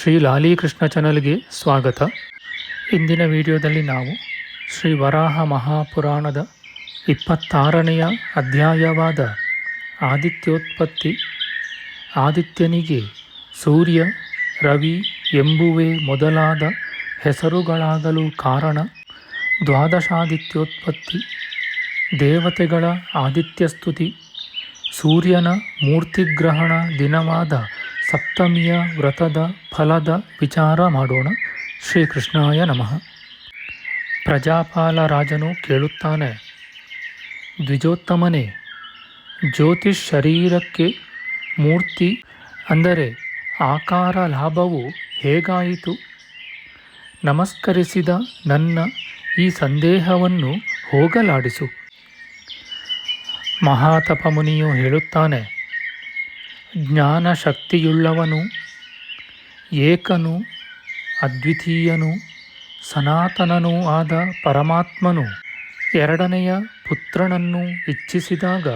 ಶ್ರೀ ಲಾಲೀಕೃಷ್ಣ ಚಾನಲ್ಗೆ ಸ್ವಾಗತ. ಇಂದಿನ ವಿಡಿಯೋದಲ್ಲಿ ನಾವು ಶ್ರೀ ವರಾಹ ಮಹಾಪುರಾಣದ ಇಪ್ಪತ್ತಾರನೆಯ ಅಧ್ಯಾಯವಾದ ಆದಿತ್ಯೋತ್ಪತ್ತಿ, ಆದಿತ್ಯನಿಗೆ ಸೂರ್ಯ, ರವಿ ಎಂಬುವೇ ಮೊದಲಾದ ಹೆಸರುಗಳಾಗಲು ಕಾರಣ ದ್ವಾದಶಾದಿತ್ಯೋತ್ಪತ್ತಿ, ದೇವತೆಗಳ ಆದಿತ್ಯಸ್ತುತಿ, ಸೂರ್ಯನ ಮೂರ್ತಿಗ್ರಹಣ ದಿನವಾದ ಸಪ್ತಮಿಯ ವ್ರತದ ಫಲದ ವಿಚಾರ ಮಾಡೋಣ. ಶ್ರೀಕೃಷ್ಣಾಯ ನಮಃ. ಪ್ರಜಾಪಾಲ ರಾಜನು ಕೇಳುತ್ತಾನೆ, ದ್ವಿಜೋತ್ತಮನೇ ಜ್ಯೋತಿಷ್ ಶರೀರಕ್ಕೆ ಮೂರ್ತಿ ಅಂದರೆ ಆಕಾರ ಲಾಭವು ಹೇಗಾಯಿತು? ನಮಸ್ಕರಿಸಿದ ನನ್ನ ಈ ಸಂದೇಹವನ್ನು ಹೋಗಲಾಡಿಸು. ಮಹಾತಪ ಮುನಿಯು ಹೇಳುತ್ತಾನೆ ಜ್ಞಾನ ಶಕ್ತಿಯುಳ್ಳವನು ಏಕನು, ಅದ್ವಿತೀಯನು, ಸನಾತನನೂ ಆದ ಪರಮಾತ್ಮನು. ಎರಡನೆಯ ಪುತ್ರನನ್ನು ಇಚ್ಛಿಸಿದಾಗ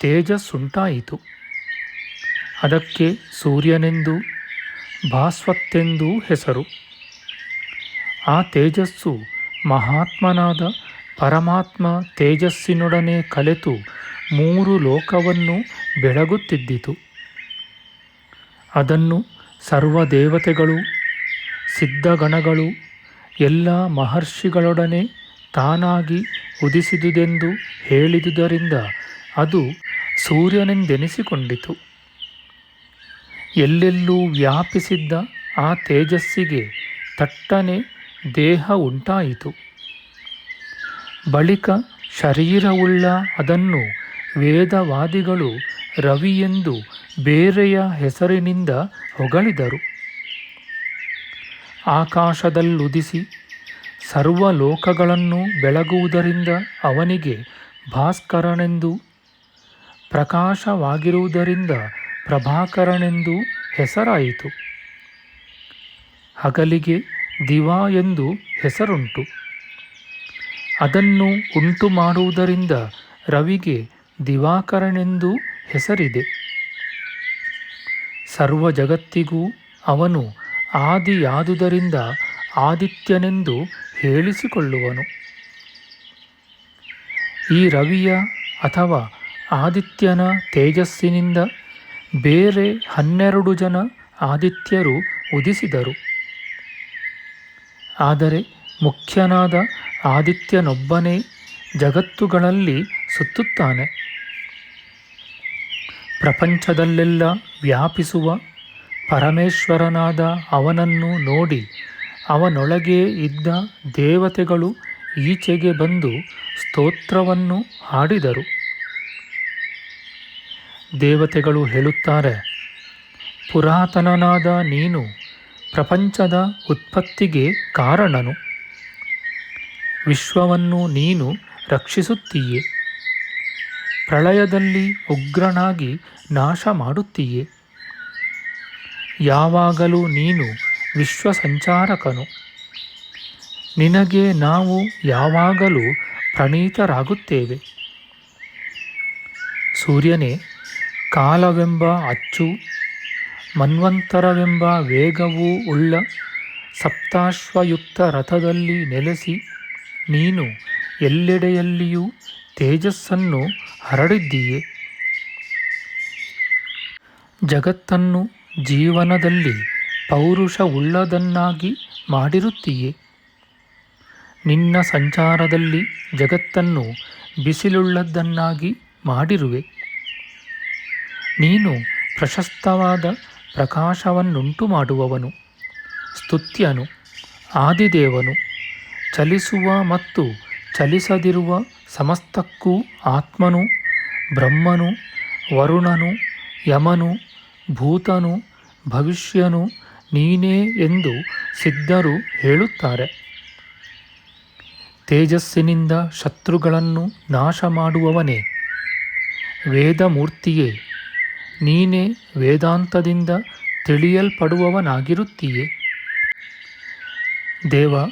ತೇಜಸ್ಸುಂಟಾಯಿತು. ಅದಕ್ಕೆ ಸೂರ್ಯನೆಂದು, ಭಾಸ್ವತ್ತೆಂದೂ ಹೆಸರು. ಆ ತೇಜಸ್ಸು ಮಹಾತ್ಮನಾದ ಪರಮಾತ್ಮ ತೇಜಸ್ಸಿನೊಡನೆ ಕಲೆತು ಮೂರು ಲೋಕವನ್ನು ಬೆಳಗುತ್ತಿದ್ದಿತು. ಅದನ್ನು ಸರ್ವ ದೇವತೆಗಳು ಸಿದ್ಧಗಣಗಳು, ಎಲ್ಲ ಮಹರ್ಷಿಗಳೊಡನೆ ತಾನಾಗಿ ಉದಿಸಿದುದೆಂದು ಹೇಳಿದುದರಿಂದ ಅದು ಸೂರ್ಯನೆಂದೆನಿಸಿಕೊಂಡಿತು. ಎಲ್ಲೆಲ್ಲೂ ವ್ಯಾಪಿಸಿದ್ದ ಆ ತೇಜಸ್ಸಿಗೆ ತಟ್ಟನೆ ದೇಹ ಉಂಟಾಯಿತು. ಬಳಿಕ ಶರೀರವುಳ್ಳ ಅದನ್ನು ವೇದವಾದಿಗಳು ರವಿಯೆಂದು ಬೇರೆಯ ಹೆಸರಿನಿಂದ ಹೊಗಳಿದರು. ಆಕಾಶದಲ್ಲುದಿಸಿ ಸರ್ವಲೋಕಗಳನ್ನು ಬೆಳಗುವುದರಿಂದ ಅವನಿಗೆ ಭಾಸ್ಕರನೆಂದು, ಪ್ರಕಾಶವಾಗಿರುವುದರಿಂದ ಪ್ರಭಾಕರನೆಂದು ಹೆಸರಾಯಿತು. ಹಗಲಿಗೆ ದಿವಾ ಎಂದು ಹೆಸರುಂಟು. ಅದನ್ನು ಉಂಟು ಮಾಡುವುದರಿಂದ ರವಿಗೆ ದಿವಾಕರನೆಂದು ಹೆಸರಿದೆ. ಸರ್ವ ಜಗತ್ತಿಗೂ ಅವನು ಆದಿಯಾದುದರಿಂದ ಆದಿತ್ಯನೆಂದು ಹೇಳಿಸಿಕೊಳ್ಳುವನು. ಈ ರವಿಯ ಅಥವಾ ಆದಿತ್ಯನ ತೇಜಸ್ಸಿನಿಂದ ಬೇರೆ ಹನ್ನೆರಡು ಜನ ಆದಿತ್ಯರು ಉದಿಸಿದರು. ಆದರೆ ಮುಖ್ಯನಾದ ಆದಿತ್ಯನೊಬ್ಬನೇ ಜಗತ್ತುಗಳಲ್ಲಿ ಸುತ್ತುತ್ತಾನೆ. ಪ್ರಪಂಚದಲ್ಲೆಲ್ಲ ವ್ಯಾಪಿಸುವ ಪರಮೇಶ್ವರನಾದ ಅವನನ್ನು ನೋಡಿ ಅವನೊಳಗೆ ಇದ್ದ ದೇವತೆಗಳು ಈಚೆಗೆ ಬಂದು ಸ್ತೋತ್ರವನ್ನು ಹಾಡಿದರು. ದೇವತೆಗಳು ಹೇಳುತ್ತಾರೆ, ಪುರಾತನನಾದ ನೀನು ಪ್ರಪಂಚದ ಉತ್ಪತ್ತಿಗೆ ಕಾರಣನು. ವಿಶ್ವವನ್ನು ನೀನು ರಕ್ಷಿಸುತ್ತೀಯೆ. ಪ್ರಳಯದಲ್ಲಿ ಉಗ್ರನಾಗಿ ನಾಶ ಮಾಡುತ್ತೀಯೆ? ಯಾವಾಗಲೂ ನೀನು ವಿಶ್ವ ಸಂಚಾರಕನು ನಿನಗೆ ನಾವು ಯಾವಾಗಲೂ ಪ್ರಣೀತರಾಗುತ್ತೇವೆ. ಸೂರ್ಯನೇ, ಕಾಲವೆಂಬ ಅಚ್ಚು, ಮನ್ವಂತರವೆಂಬ ವೇಗವೂ ಉಳ್ಳ ಸಪ್ತಾಶ್ವಯುಕ್ತ ರಥದಲ್ಲಿ ನೆಲೆಸಿ ನೀನು ಎಲ್ಲೆಡೆಯಲ್ಲಿಯೂ ತೇಜಸ್ಸನ್ನು ಹರಡಿದ್ದೀಯೆ? ಜಗತ್ತನ್ನು ಜೀವನದಲ್ಲಿ ಪೌರುಷವುಳ್ಳದನ್ನಾಗಿ ಮಾಡಿರುತ್ತೀಯೆ? ನಿನ್ನ ಸಂಚಾರದಲ್ಲಿ ಜಗತ್ತನ್ನು ಬಿಸಿಲುಳ್ಳದನ್ನಾಗಿ ಮಾಡಿರುವೆ. ನೀನು ಪ್ರಶಸ್ತವಾದ ಪ್ರಕಾಶವನ್ನುಂಟು ಮಾಡುವವನು ಸ್ತುತ್ಯನು, ಆದಿದೇವನು, ಚಲಿಸುವ ಮತ್ತು ಚಲಿಸದಿರುವ ಸಮಸ್ತಕ್ಕೂ ಆತ್ಮನು, ಬ್ರಹ್ಮನು, ವರುಣನು, ಯಮನು, ಭೂತನು, ಭವಿಷ್ಯನು ನೀನೇ ಎಂದು ಸಿದ್ಧರು ಹೇಳುತ್ತಾರೆ. ತೇಜಸ್ಸಿನಿಂದ ಶತ್ರುಗಳನ್ನು ನಾಶ ಮಾಡುವವನೇ ವೇದಮೂರ್ತಿಯೇ, ನೀನೇ ವೇದಾಂತದಿಂದ ತಿಳಿಯಲ್ಪಡುವವನಾಗಿರುತ್ತೀಯೇ. ದೇವ,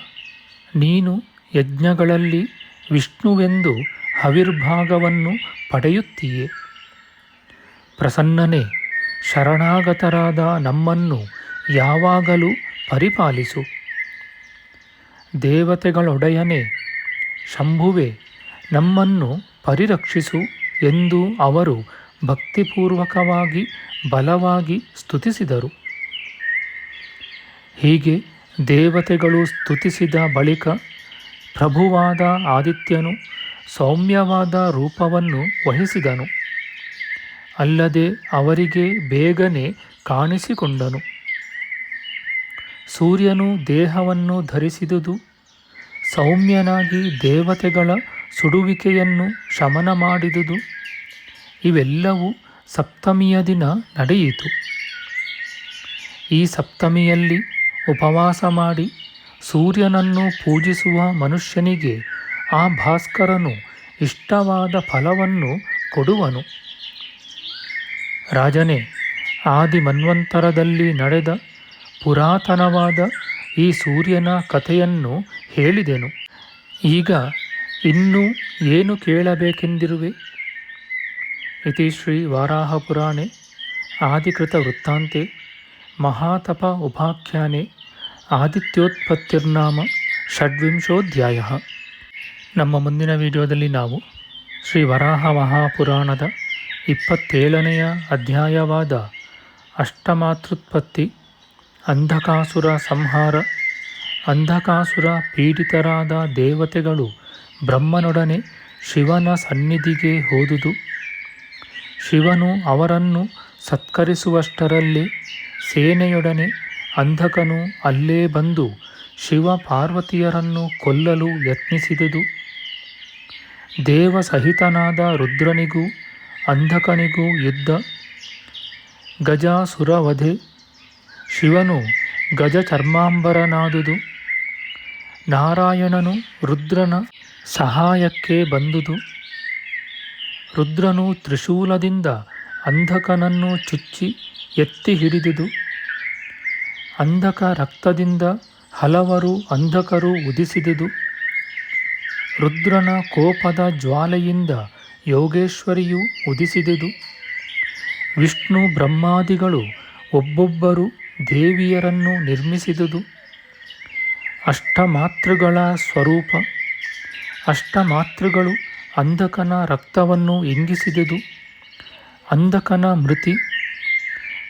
ನೀನು ಯಜ್ಞಗಳಲ್ಲಿ ವಿಷ್ಣುವೆಂದು ಹವಿರ್ಭಾಗವನ್ನು ಪಡೆಯುತ್ತೀಯೆ. ಪ್ರಸನ್ನನೆ, ಶರಣಾಗತರಾದ ನಮ್ಮನ್ನು ಯಾವಾಗಲೂ ಪರಿಪಾಲಿಸು. ದೇವತೆಗಳೊಡೆಯನೆ, ಶಂಭುವೆ, ನಮ್ಮನ್ನು ಪರಿರಕ್ಷಿಸು ಎಂದು ಅವರು ಭಕ್ತಿಪೂರ್ವಕವಾಗಿ ಬಲವಾಗಿ ಸ್ತುತಿಸಿದರು. ಹೀಗೆ ದೇವತೆಗಳು ಸ್ತುತಿಸಿದ ಬಳಿಕ ಪ್ರಭುವಾದ ಆದಿತ್ಯನು ಸೌಮ್ಯವಾದ ರೂಪವನ್ನು ವಹಿಸಿದನು. ಅಲ್ಲದೆ ಅವರಿಗೆ ಬೇಗನೆ ಕಾಣಿಸಿಕೊಂಡನು. ಸೂರ್ಯನು ದೇಹವನ್ನು ಧರಿಸಿದುದು, ಸೌಮ್ಯನಾಗಿ ದೇವತೆಗಳ ಸುಡುವಿಕೆಯನ್ನು ಶಮನ ಮಾಡಿದುದು, ಇವೆಲ್ಲವೂ ಸಪ್ತಮಿಯ ದಿನ ನಡೆಯಿತು. ಈ ಸಪ್ತಮಿಯಲ್ಲಿ ಉಪವಾಸ ಮಾಡಿ ಸೂರ್ಯನನ್ನು ಪೂಜಿಸುವ ಮನುಷ್ಯನಿಗೆ ಆ ಭಾಸ್ಕರನು ಇಷ್ಟವಾದ ಫಲವನ್ನು ಕೊಡುವನು. ರಾಜನೇ ಆದಿ ಮನ್ವಂತರದಲ್ಲಿ ನಡೆದ ಪುರಾತನವಾದ ಈ ಸೂರ್ಯನ ಕಥೆಯನ್ನು ಹೇಳಿದೆನು. ಈಗ ಇನ್ನೂ ಏನು ಕೇಳಬೇಕೆಂದಿರುವೆ? ಇತಿ ಶ್ರೀ ವಾರಾಹಪುರಾಣೆ ಆದಿಕೃತವೃತ್ತಾಂತೆ ಮಹಾತಪ ಉಪಾಖ್ಯಾನೆ. ಆದಿತ್ಯೋತ್ಪತ್ತಿರ್ನಾಮ ಷಡ್ವಿಂಶೋಧ್ಯಾಯ. ನಮ್ಮ ಮುಂದಿನ ವಿಡಿಯೋದಲ್ಲಿ ನಾವು ಶ್ರೀ ವರಾಹ ಮಹಾಪುರಾಣದ ಇಪ್ಪತ್ತೇಳನೆಯ ಅಧ್ಯಾಯವಾದ ಅಷ್ಟಮಾತೃತ್ಪತ್ತಿ, ಅಂಧಕಾಸುರ ಸಂಹಾರ, ಅಂಧಕಾಸುರ ಪೀಡಿತರಾದ ದೇವತೆಗಳು ಬ್ರಹ್ಮನೊಡನೆ ಶಿವನ ಸನ್ನಿಧಿಗೆ ಹೋದುದು. ಶಿವನು ಅವರನ್ನು ಸತ್ಕರಿಸುವಷ್ಟರಲ್ಲಿ ಸೇನೆಯೊಡನೆ ಅಂಧಕನು ಅಲ್ಲೇ ಬಂದು ಶಿವ ಪಾರ್ವತಿಯರನ್ನು ಕೊಲ್ಲಲು ಯತ್ನಿಸಿದುದು. ದೇವಸಹಿತನಾದ ರುದ್ರನಿಗೂ ಅಂಧಕನಿಗೂ ಯುದ್ಧ. ಗಜಾಸುರವಧೆ. ಶಿವನು ಗಜ ಚರ್ಮಾಂಬರನಾದುದು ನಾರಾಯಣನು ರುದ್ರನ ಸಹಾಯಕ್ಕೆ ಬಂದುದು. ರುದ್ರನು ತ್ರಿಶೂಲದಿಂದ ಅಂಧಕನನ್ನು ಚುಚ್ಚಿ ಎತ್ತಿ ಹಿಡಿದುದು. ಅಂಧಕ ರಕ್ತದಿಂದ ಹಲವರು ಅಂಧಕರು ಉದಿಸಿದುದು. ರುದ್ರನ ಕೋಪದ ಜ್ವಾಲೆಯಿಂದ ಯೋಗೇಶ್ವರಿಯು ಉದಿಸಿದುದು. ವಿಷ್ಣು ಬ್ರಹ್ಮಾದಿಗಳು ಒಬ್ಬೊಬ್ಬರು ದೇವಿಯರನ್ನು ನಿರ್ಮಿಸಿದುದು. ಅಷ್ಟಮಾತೃಗಳ ಸ್ವರೂಪ. ಅಷ್ಟಮಾತೃಗಳು ಅಂಧಕನ ರಕ್ತವನ್ನು ಇಂಗಿಸಿದುದು. ಅಂಧಕನ ಮೃತಿ.